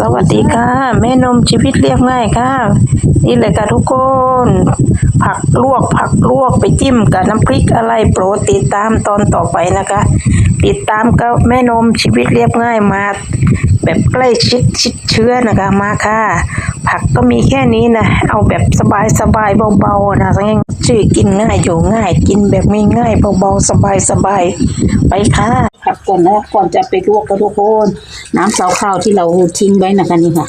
สวัสดีค่ะ แม่นมชีวิตเรียบง่ายค่ะ นี่เลยค่ะทุกคน ผักลวกผักลวกไปจิ้มกับน้ำพริกอะไรโปรดติดตามตอนต่อไปนะคะ ติดตามกับแม่นมชีวิตเรียบง่ายมาแบบใกล้ชิดชิดเชื้อนะคะมาค่ะ ผักก็มีแค่นี้นะเอาแบบสบายสบายเบาๆนะง่ายชื่อกินง่ายอยู่ง่าย กินแบบง่ายๆเบาๆสบายสบายไปค่ะผักก่อนนะก่อนจะไปลวกกระทุกคน น้ำเสาข้าวที่เราทิ้งไว้นะคะนี่ค่ะ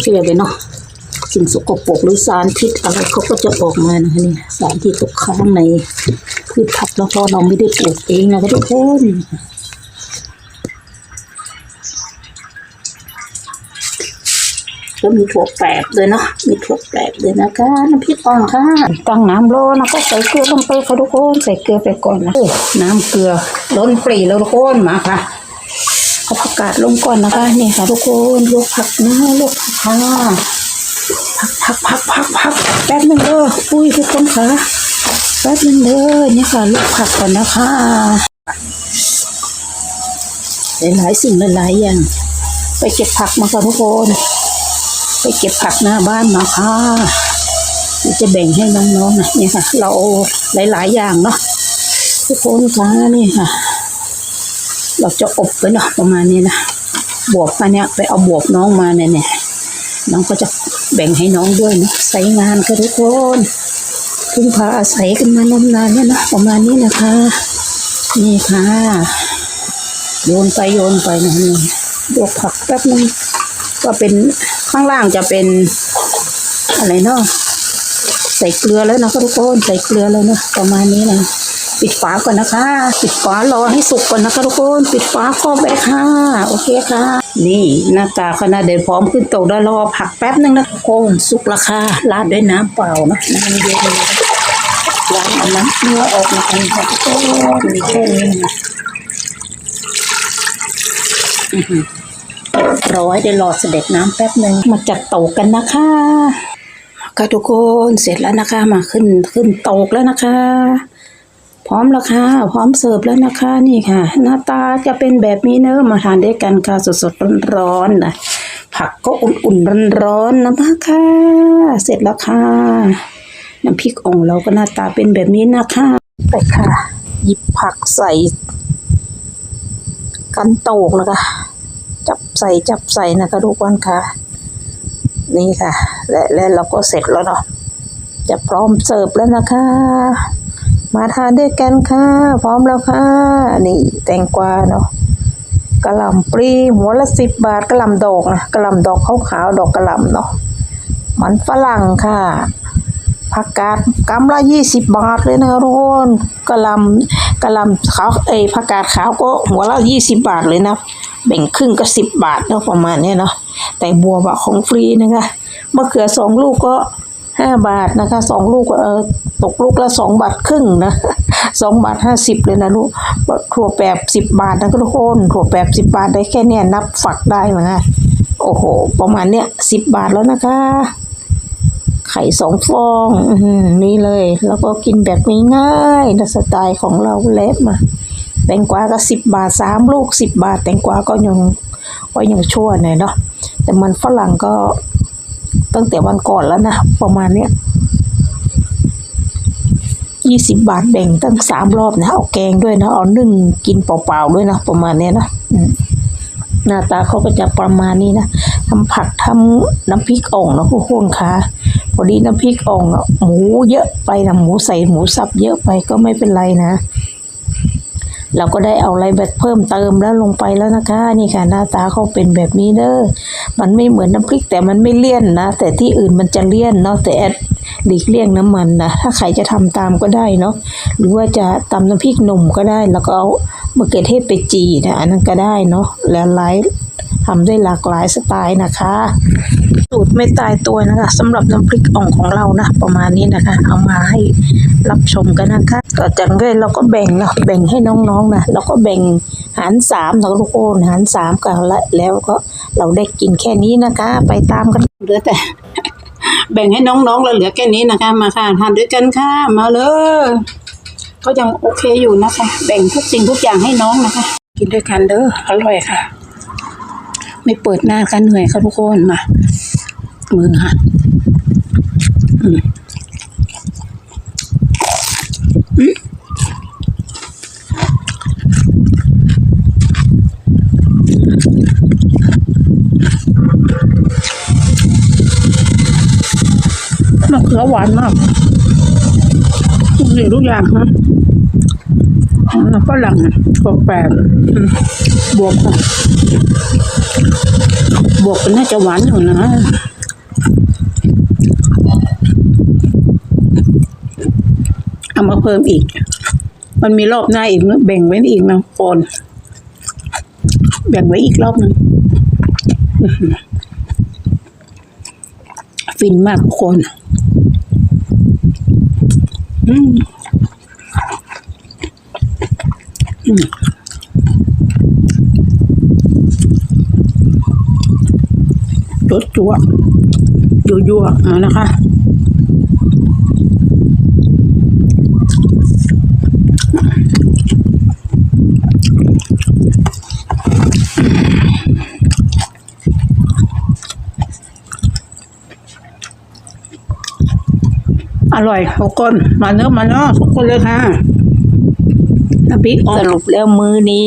เชื่อไปเนาะสิ่งสกปรกหรือสารพิษอะไรเขาก็จะออกมานะคะนี่สารที่ตกค้างในพืชผักแล้วก็เราไม่ได้ปลูกเองนะคะทุกคนก็มีถั่วแปบเลยเนาะ มีถั่วแปบเลยนะคะน้ำพริกอ่อนค่ะ ตั้งน้ำร้อนแล้วก็ใส่เกลือลงไปค่ะทุกคน ใส่เกลือไปก่อนนะน้ำเกลือล้นปรีแล้วทุกคนมาค่ะ เอาผักกาดลงก่อนนะคะนี่ค่ะทุกคนลวกผักนะลวกผักค่ะผักผักผักผักผักแป๊บหนึงเด้ออุ้ยทุกคนค่ะแป๊บหนึงเด้อนี่ค่ะลวกผักก่อนนะคะหลายๆสิ่งหลายๆอย่างไปเก็บผักมาค่ะทุกคน ไปเก็บผักหน้าบ้านมาค่ะจะแบ่งให้น้องๆนะนี่ค่ะ เราเอาหลายๆอย่างเนาะทุกคนค่ะนี่ค่ะ เราจะอบไว้เนาะประมาณนี้นะบวบมาเนี่ยไปเอาบวบน้องมาเนี่ยเนี่ยน้องก็จะแบ่งให้น้องด้วยนะใส่งานกันทุกคนพึ่งพาอาศัยกันมานมนานเนี่ยนะประมาณนี้นะคะ นี่ค่ะ โยนไปโยนไปนะนี่บวกผักแป๊บนึงก็เป็นข้างล่างจะเป็นอะไรเนาะใส่เกลือแล้วนะทุกคนใส่เกลือแล้วเนาะประมาณนี้นะ ปิดฝาก่อนนะคะ ปิดฝารอให้สุกก่อนนะคะทุกคนปิดฝาครอบไว้ค่ะ โอเคค่ะ นี่หน้าตาขนาดเด็ดพร้อมขึ้นโตได้รอผักแป๊บนึงนะทุกคนสุกราคาราดด้วยน้ำเปล่านะน้ำเย็นล้างเอาน้ำเนื้อออกนะคะทุกคนมีแค่นี้นะรอให้ได้รอเสด็จน้ำแป๊บนึงมาจัดโตกันนะคะค่ะทุกคนเสร็จแล้วนะคะมาขึ้นขึ้นโตกแล้วนะคะ พร้อมแล้วค่ะ พร้อมเสิร์ฟแล้วนะคะนี่ค่ะ หน้าตาจะเป็นแบบนี้เนอะมาทานด้วยกันค่ะสดๆร้อนๆนะผักก็อุ่นๆร้อนๆนะมาค่ะ เสร็จแล้วค่ะน้ำพริกอ่องเราก็หน้าตาเป็นแบบนี้นะคะไปค่ะ หยิบผักใส่ กันโตกนะคะ จับใส่จับใส่นะคะทุกคนค่ะ นี่ค่ะ และและเราก็เสร็จแล้วเนาะจะพร้อมเสิร์ฟแล้วนะคะ มาทานด้วยกันค่ะ พร้อมแล้วค่ะ นี่แตงกวาเนาะกระหล่ำปลีหัวละสิบบาทกระหล่ำดอกนะกระหล่ำดอกขาวๆดอกกระหล่ำเนาะมันฝรั่งค่ะผักกาดกำละยี่สิบบาทเลยนะคะทุกคนกระลำกระลำขาวเอ้ผักกาดขาวก็หัวละยี่สิบบาทเลยนะแบ่งครึ่งก็สิบบาทเนาะประมาณเนี้ยเนาะแต่บัวบะของฟรีนะคะมะเขือสองลูกก็ ห้าบาทนะคะสองลูกเออตกลูกละสองบาทครึ่งนะสองบาทห้าสิบเลยนะลูกถั่วแปบสิบบาทนะทุกคนถั่วแปบสิบบาทได้แค่เนี้ยนับฝักได้มั้งะโอ้โห ประมาณเนี้ยสิบบาทแล้วนะคะ ไข่สองฟองอนี่เลย แล้วก็กินแบบง่ายๆนะสไตล์ของเราเล็บมาแตงกวาก็สิบบาทสามลูกสิบบาท แตงกวาก็ยังก็ยังชั่วหน่อยเนาะแต่มันฝรั่งก็ ตั้งแต่วันก่อนแล้วนะ ประมาณเนี้ยยี่สิบบาทแบ่งตั้งสามรอบนะเอาแกงด้วยนะเอานึ่งกินเปล่าๆด้วยนะประมาณเนี้ยนะหน้าตาเขาก็จะประมาณนี้นะทำผักทำน้ำพริกอ่องนะทุกคนค่ะพอดีน้ำพริกอ่องอะหมูเยอะไปนะหมูใส่หมูสับเยอะไปก็ไม่เป็นไรนะ เราก็ได้เอาอะไรแบบเพิ่มเติมแล้วลงไปแล้วนะคะ นี่ค่ะหน้าตาเขาเป็นแบบนี้เด้อมันไม่เหมือนน้ำพริกแต่มันไม่เลี่ยนนะ แต่ที่อื่นมันจะเลี่ยนเนาะแต่แอดหลีกเลี่ยงน้ำมันนะถ้าใครจะทำตามก็ได้เนาะหรือว่าจะตำน้ำพริกหนุ่มก็ได้ แล้วก็เอามะเขือเทศไปจีนะอันนั้นก็ได้เนาะแล้วไลฟ์ ทำได้หลากหลายสไตล์นะคะสูตรไม่ตายตัวนะคะสำหรับน้ำพริกอ่องของเรานะ ประมาณนี้นะคะ เอามาให้รับชมกันนะคะต่อจากนั้นเราก็แบ่งเนาะแบ่งให้น้องๆนะเราก็แบ่งหารสามนะทุกคนหารสามกันละแล้วก็เราได้กินแค่นี้นะคะ ไปตามกันเหลือแต่ แบ่งให้น้องๆแล้วเหลือแค่นี้นะคะ มาค่ะทานด้วยกันค่ะมาเลยก็ยังโอเคอยู่นะคะ แบ่งทุกสิ่งทุกอย่างให้น้องนะคะ กินด้วยกันเด้ออร่อยค่ะ ไม่เปิดหน้ากันเหนื่อยค่ะทุกคนมามือค่ะอืมอืมมะเขือหวานมากทุกสิ่งทุกอย่างนะแล้วฝรั่งก็แปลกบวกค่ะ บวกเป็นน่าจะหวานอยู่นะเอามาเพิ่มอีก มันมีรอบหน้าอีกนะแบ่งไว้อีกนะโอนแบ่งไว้อีกรอบหนึงฟินมากทุกคนอืมอืม จั่วยั่วๆเอานะคะอร่อยทุกคนมาเนื้อะมาเนาะทุกคนเลยค่ะน้ำพริกอ่อสนรุปแล้วมื้อนี้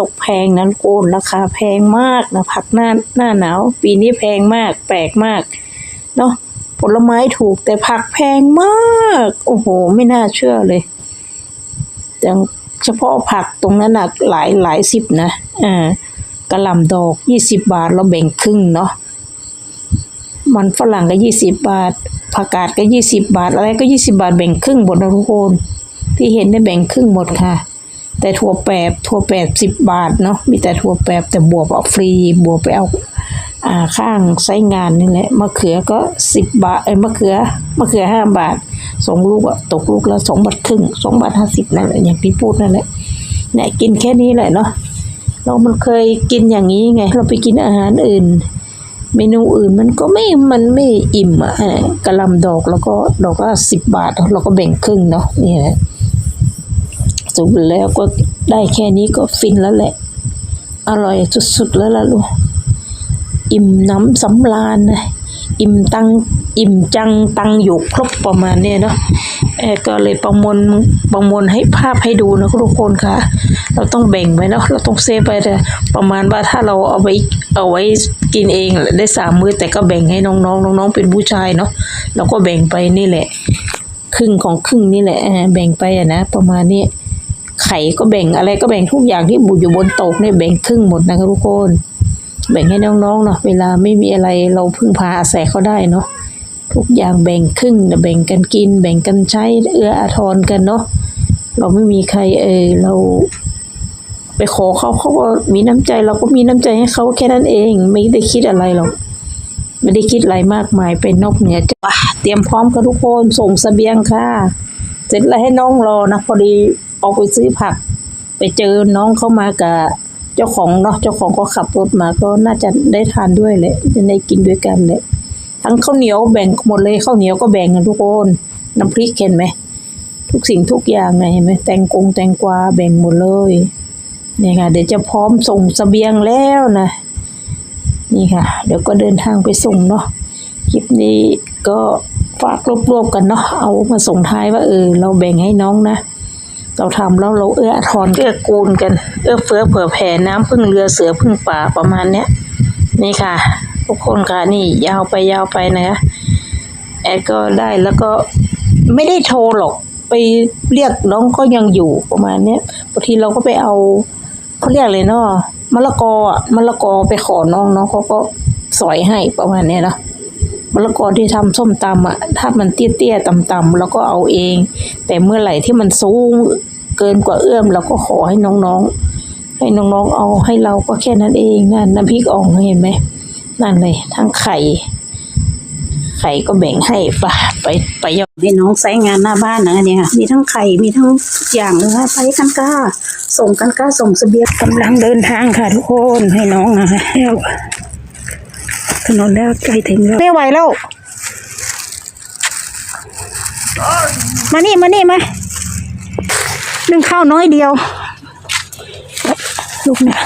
ตกแพงนะทุกคนราคาแพงมากนะผักหน้าหน้าหนาว ปีนี้แพงมาก แปลกมากเนาะผลไม้ถูกแต่ผักแพงมาก โอ้โห ไม่น่าเชื่อเลยอย่างเฉพาะผักตรงนั้นนะหลายหลายสิบนะอ่ากระหล่ำดอกยี่สิบบาทเราแบ่งครึ่งเนาะมันฝรั่งก็ยี่สิบบาทผักกาดก็ยี่สิบบาท อะไรก็ยี่สิบาทแบ่งครึ่งหมดนะทุกคนที่เห็นได้แบ่งครึ่งหมดค่ะ แต่ถั่วแปบถั่วแปบสิบบาทเนาะมีแต่ถั่วแปบแต่บวบเอาฟรีบวบไปเอาอ่าข้างไส้งานนี่แหละมะเขือก็สิบบาทเอ้มะเขือมะเขือห้าบาทสองลูกอะตกลูกละสองบาทครึ่งสองบาทห้าสิบนั่นแหละอย่างที่พูดนั่นแหละเนี่ยกินแค่นี้แหละเนาะเรามันเคยกินอย่างนี้ไง เราไปกินอาหารอื่น เมนูอื่นมันก็ไม่มันไม่อิ่มอะกระลำดอกแล้วก็ดอกละสิบบาท เราก็แบ่งครึ่งเนาะนี่แหละ สรุปแล้วก็ได้แค่นี้ก็ฟินแล้วแหละ อร่อยสุดๆแล้วล่ะลูก อิ่มน้ำสำราญนะอิ่มตังอิ่มจังตังอยู่ครบประมาณเนี้ยเนาะเออก็เลยประมวลประมวลให้ภาพให้ดูนะทุกคนค่ะ เราต้องแบ่งไว้เนาะเราต้องเซฟไปแต่ประมาณว่าถ้าเราเอาไว้เอาไว้กินเองได้สามมื้อแต่ก็แบ่งให้น้องๆน้องๆเป็นผู้ชายเนาะเราก็แบ่งไปนี่แหละ ครึ่งของครึ่งนี่แหละเออแบ่งไปอะนะประมาณนี้ ไข่ก็แบ่งอะไรก็แบ่งทุกอย่างที่บุอยู่บนโต๊ะเนี่ยแบ่งครึ่งหมดนะคะทุกคน แบ่งให้น้องๆเนาะเวลาไม่มีอะไรเราพึ่งพาอาศัยเขาได้เนาะทุกอย่างแบ่งครึ่งแบ่งกันกิน แบ่งกันใช้เอื้ออาทรกันเนาะเราไม่มีใครเออเราไปขอเขาเขาก็มีน้ำใจเราก็มีน้ำใจให้เขาแค่นั้นเอง ไม่ได้คิดอะไรหรอกไม่ได้คิดอะไรมากมายเป็นนอกเหนือจาเตรียมพร้อมกันทุกคนส่งเสบียงค่ะ เสร็จแล้วให้น้องรอนะพอดี ออกไปซื้อผัก ไปเจอน้องเข้ามากับเจ้าของเนาะเจ้าของก็ขับรถมาก็น่าจะได้ทานด้วยแหละจะได้กินด้วยกันแหละทั้งข้าวเหนียวแบ่งหมดเลยข้าวเหนียวก็แบ่งกันทุกคนน้ำพริกเห็นไหมทุกสิ่งทุกอย่างไงเห็นไหมแตงกงแตงกวาแบ่งหมดเลยนี่ค่ะ เดี๋ยวจะพร้อมส่งเสบียงแล้วนะ นี่ค่ะ เดี๋ยวก็เดินทางไปส่งเนาะคลิปนี้ก็ฝากรวบๆกันเนาะเอามาส่งท้ายว่าเออเราแบ่งให้น้องนะ เราทำแล้วเราเอื้อทอาทรเกื้อกูลกัน เอื้อเฟื้อเผื่อแผ่น้ำพึ่งเรือเสือพึ่งป่าประมาณเนี้ยนี่ค่ะ ทุกคนค่ะนี่ยาวไปยาวไปนะคะแอดก็ได้แล้วก็ไม่ได้โทรหรอกไปเรียกน้องก็ยังอยู่ประมาณเนี้ยบางทีเราก็ไปเอาเขาเรียกเลยเนาะมะละกออะมะละกอไปขอน้องน้องเขาก็สอยให้ประมาณเนี้ยเนาะ มะละกอที่ทำส้มตำอะถ้ามันเตี้ยๆต่ำๆแล้วก็เอาเอง แต่เมื่อไหร่ที่มันสูงเกินกว่าเอื้อมเราก็ขอให้น้องๆ ให้น้องๆเอาให้เราก็แค่นั้นเองนั่นน้ำพริกอ่องเห็นไหมนั่นเลยทั้งไข่ ไข่ก็แบ่งให้ไปะไปไปยอมให้น้องใช้งานหน้าบ้านนะเนี่ยมีทั้งไข่มีทั้งอย่างเลยค่ะไปกันก้าส่งกันก้าส่งเสบียงกำลังเดินทางค่ะทุกคนให้น้องนะคะแล้ว ถนนแล้วใกล้ถึงแล้วไม่ไหวแล้ว มานี่มานี่มานึ่งข้าวน้อยเดียว ลูกเนี่ย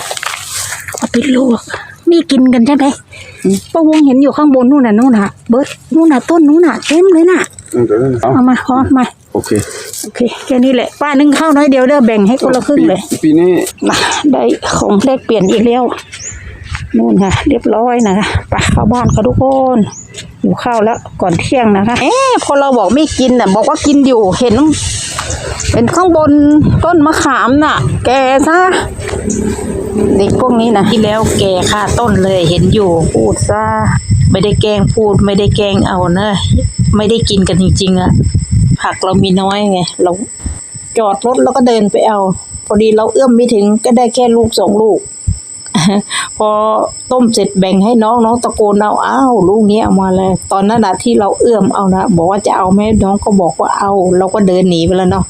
เอาไปลวกมีกินกันใช่ไหมป้าวงเห็นอยู่ข้างบนนู่นน่ะนู่นน่ะ เบิร์ดนู่นน่ะต้นนู่นน่ะเต็มเลยน่ะอืมเดี๋ยวนะเอาเอามาพอมาโอเคโอเคแค่นี้แหละ ป้านึ่งข้าวน้อยเดียวเด้อแบ่งให้คนละครึ่งเลย ปีปีนี้มาได้ของแลกเปลี่ยนอีกแล้ว นู่นค่ะ เรียบร้อยนะคะไปเข้าบ้านค่ะทุกคนหิวข้าวแล้วก่อนเที่ยงนะคะ เอ๊ะพอเราบอกไม่กินน่ะบอกว่ากินอยู่เห็นเป็นข้างบนต้นมะขามน่ะ แกซะเด็กพวกนี้นะที่แล้วแกค่าต้นเลยเห็นอยู่พูดซะไม่ได้แกล้งพูดไม่ได้แกล้งเอานะไม่ได้กินกันจริงๆอะผักเรามีน้อยไงเราจอดรถแล้วก็เดินไปเอา พอดีเราเอื้อมไม่ถึงก็ได้แค่ลูกสองลูก พอต้มเสร็จแบ่งให้น้องน้องตะโกนเอาอ้าวลูกนี้เอามาเลย ตอนนั้นนะที่เราเอื้อมเอานะบอกว่าจะเอาไหมน้องก็บอกว่าเอา เราก็เดินหนีไปแล้วเนาะ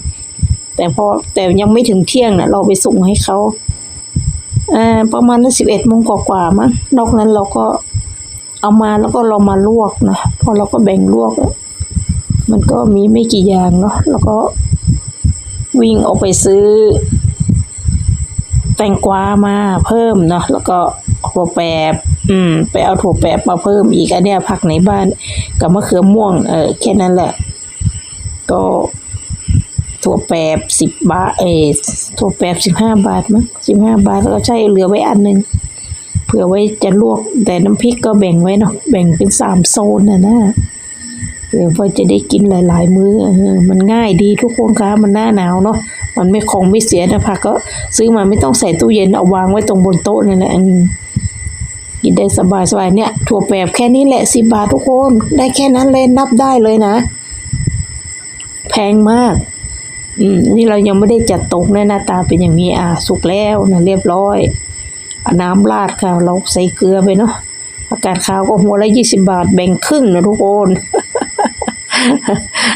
แต่พอแต่ยังไม่ถึงเที่ยงนะเราไปส่งให้เขาอประมาณสิบเอ็ดโมงกว่าๆมั้งนอกนั้นเราก็เอามาแล้วก็เรามาลวกนะพอเราก็แบ่งลวก มันก็มีไม่กี่อย่างเนาะแล้วก็วิ่งออกไปซื้อ แตงกวามาเพิ่มเนาะแล้วก็ถั่วแปบอืม ไปเอาถั่วแปบมาเพิ่มอีกอันเนี้ยผักในบ้านกับมะเขือม่วง เออแค่นั้นแหละ ก็ถั่วแปบสิบบาทเออถั่วแปบสิบห้าบาทมั้งสิบห้าบาทแล้วก็ใช้เหลือไว้อันหนึ่งเผื่อไว้จะลวก แต่น้ำพริกก็แบ่งไว้เนาะแบ่งเป็นสามโซนนะนะเผื่อว่าจะได้กินหลาย ๆ มือเออมันง่ายดีทุกคนคะมันหน้าหนาวเนาะ มันไม่คงไม่เสียนะผักก็ซื้อมาไม่ต้องใส่ตู้เย็นเอาวางไว้ตรงบนโต๊ะนี่แหละอินได้สบายสบายๆเนี่ย ถั่วแปบแค่นี้แหละสิบาททุกคนได้แค่นั้นเลยนับได้เลยนะ แพงมาก อืม นี่เรายังไม่ได้จัดตกนะหน้าตาเป็นอย่างนี้อะสุกแล้วนะเรียบร้อยอน้ำราดค่ะ เราใส่เกลือไปเนาะอากาศข้าวก็หัวละยี่สิบาทแบ่งครึ่งนะทุกคน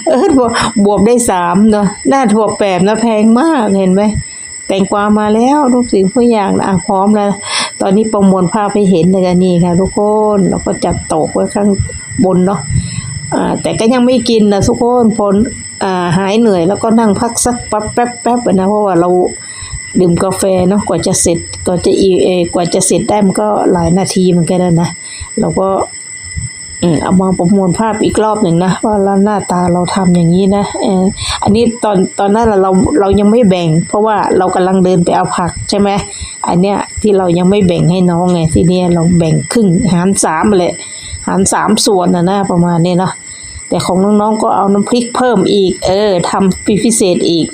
เออบวบวบได้สามเนาะหน้าถั่วแปบนะแพงมากเห็นไหมแตงกวามาแล้วทุกสิ่งทุกอย่างนะอะพร้อมแล้ว ตอนนี้ประมวลภาพให้เห็นเลยกันนี่ค่ะทุกคนแล้วก็จัดโต๊ะไว้ข้างบนเนาะอ่าแต่ก็ยังไม่กินนะทุกคนพออ่าหายเหนื่อยแล้วก็นั่งพักสักแป๊บแป๊บแป๊บนะเพราะว่าเราดื่มกาแฟเนาะกว่าจะเสร็จกว่าจะอีเอกว่าจะเสร็จได้มันก็หลายนาทีเหมือนกันนะเราก็ เอามาประมวลภาพอีกรอบหนึ่งนะว่าหน้าตาเราทำอย่างนี้นะเอออันนี้ตอนตอนนั้นเราเรายังไม่แบ่ง เพราะว่าเรากำลังเดินไปเอาผักใช่ไหมอันเนี้ยที่เรายังไม่แบ่งให้น้องไงที่เนี้ยเราแบ่งครึ่งหารสามเลยหารสามส่วนนะนะประมาณนี้เนาะแต่ของน้องๆก็เอาน้ำพริกเพิ่มอีก เออทำพิเศษอีก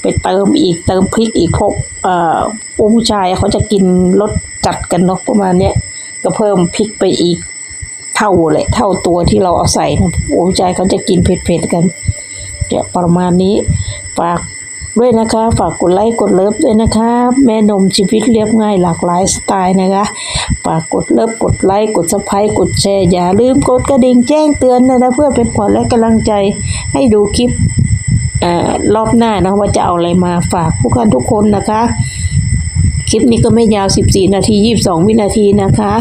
ไปเติมอีกเติมพริกอีกพวกเอ่อผู้ชายเขาจะกินรสจัดกันเนาะประมาณเนี้ยก็เพิ่มพริกไปอีก เท่าแหละเท่าตัวที่เราเอาใส่นะโอ้ใจเขาจะกินเผ็ดๆกันจะประมาณนี้ฝากด้วยนะคะ ฝากกดไลค์กดเลิฟด้วยนะคะ แม่นมชีวิตเรียบง่ายหลากหลายสไตล์นะคะ ฝากกดเลิฟกดไลค์กดซับไครต์กดแชร์ อย่าลืมกดกระดิ่งแจ้งเตือนนะนะเพื่อเป็นขวัญและกำลังใจให้ดูคลิปอรอบหน้านะว่าจะเอาอะไรมาฝากผู้กันทุกคนนะคะ คลิปนี้ก็ไม่ยาว 14 นาที 22 วินาทีนะคะ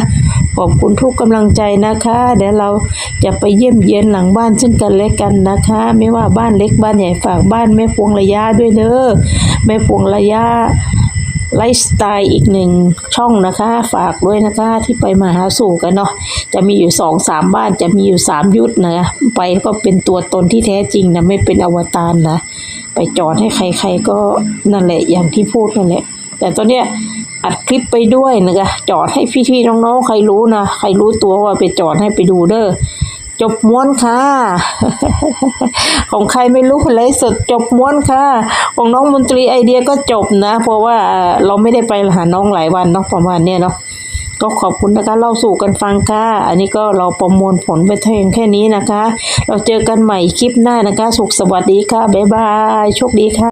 ขอบคุณทุกกำลังใจนะคะ เดี๋ยวเราจะไปเยี่ยมเยียนหลังบ้านซึ่งกันและกันนะคะ ไม่ว่าบ้านเล็กบ้านใหญ่ฝากบ้านแม่พวงระยะด้วยเด้อแม่พวงระยะไลฟ์สไตล์อีกหนึ่งช่องนะคะ ฝากด้วยนะคะที่ไปมาหาสู่กันเนาะจะมีอยู่สองสามบ้านจะมีอยู่สามยุทธนะไปก็เป็นตัวตนที่แท้จริงนะไม่เป็นอวตารนะ ไปจอดให้ใคร ๆก็นั่นแหละอย่างที่พูดนั่นแหละ แต่ตอนเนี้ย อัดคลิปไปด้วยนะคะจอดให้พี่ๆน้องๆใครรู้นะใครรู้ตัวว่าไปจอดให้ไปดูเด้อจบม้วนค่ะ ของใครไม่รู้เลยสดจบม้วนค่ะ ของน้องมนตรีไอเดียก็จบนะ เพราะว่าเอ่อเราไม่ได้ไปหาน้องหลายวันเนาะประมาณเนี้ยเนาะก็ขอบคุณนะคะเล่าสู่กันฟังค่ะ อันนี้ก็เราประมวลผลไปเพียงแค่นี้นะคะ เราเจอกันใหม่คลิปหน้านะคะ สุขสวัสดีค่ะ บ๊ายบาย โชคดีค่ะ